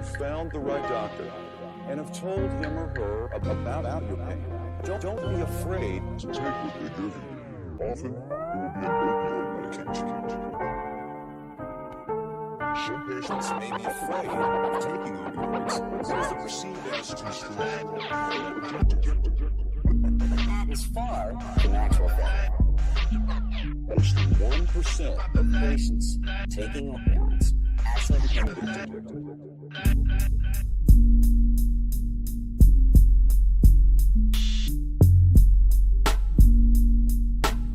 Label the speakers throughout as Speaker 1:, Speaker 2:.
Speaker 1: You've found the right doctor and have told him or her ab- about your pain, don't, don't be afraid to take what they give you. Often, it will be an opioid medication. Some patients may be afraid of taking opioids because the perceived is too strong. That is far from actual fact. Less than 1% of patients taking opioids Asshole.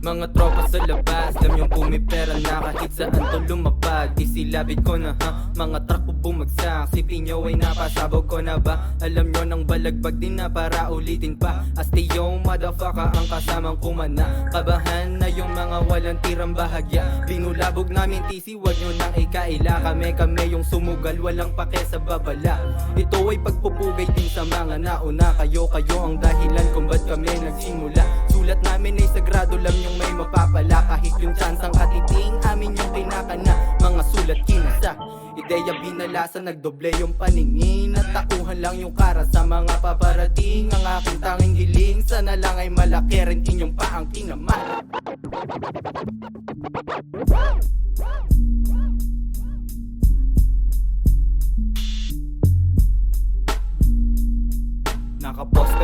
Speaker 2: Mga tropa sa labas Alam yung pumipera na kahit saan to lumapag. Isilabit ko na ha? Mga truck po bumagsak. Sipin nyo ay napasabog ko na ba? Alam nyo nang balagbag din na para ulitin pa. Asti yung motherfucker ang kasamang kumana. Kabahan na yung mga walang tirang bahagya. Binulabog namin tisi Huwag nyo nang ikaila. Kami kami yung sumugal Walang pake sa babala. Ito ay pagpupugay din sa mga nauna. Kayo kayo ang dahilan kung ba't kami nagsimula Sulat namin ay sagrado lang yung may mapapala. Kahit yung chansang katiting amin yung kinakana Mga sulat kinasa. Ideya binalasa nagdoble yung paningin. At tauhan lang yung kara sa mga paparating. Ang aking tanging hiling Sana lang ay malaki rin inyong paang tinaman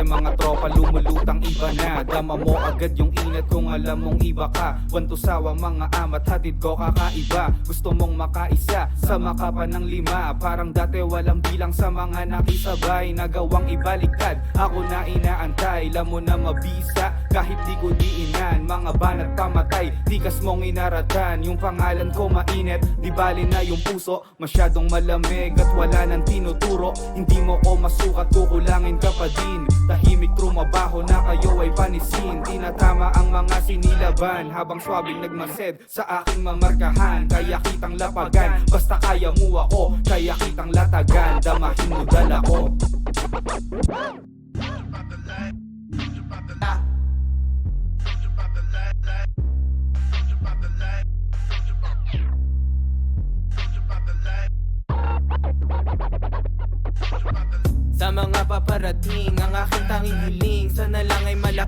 Speaker 2: Nakaposte mga tropa lumulutang iba na. Dama mo agad yung ingat kung alam mong iba ka. Wanto sawang mga amat hatid ko kakaiba. Gusto mong makaisa sa makapa ng lima. Parang dati walang bilang sa mga nakisabay. Nagawang ibaliktad ako na inaantay. Lamo na mabisa kahit di ko diinan Mga banat pamatay tikas mong inaratan. Yung pangalan ko mainit di bali na yung puso. Masyadong malamig at wala nang tinuturo. Hindi mo ko masukat kukulangin ka pa din Tahimik trumabaho na kayo ay panisin Tinatama ang mga sinilaban Habang swabing nagmased sa aking mamarkahan. Kaya kitang lapagan Basta kaya mo ako Kaya kitang latagan. Damahin mo dala ko. Sa mga paparating,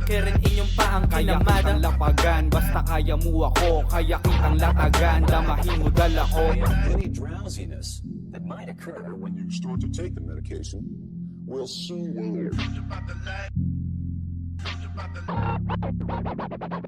Speaker 2: rin inyong paang
Speaker 3: Kaya
Speaker 2: kinamada
Speaker 3: kitang lapagan Basta kaya mo ako Kaya kitang latagan Damahin mo dala ko
Speaker 1: Any drowsiness that might occur when you start to take the medication will soon wear off.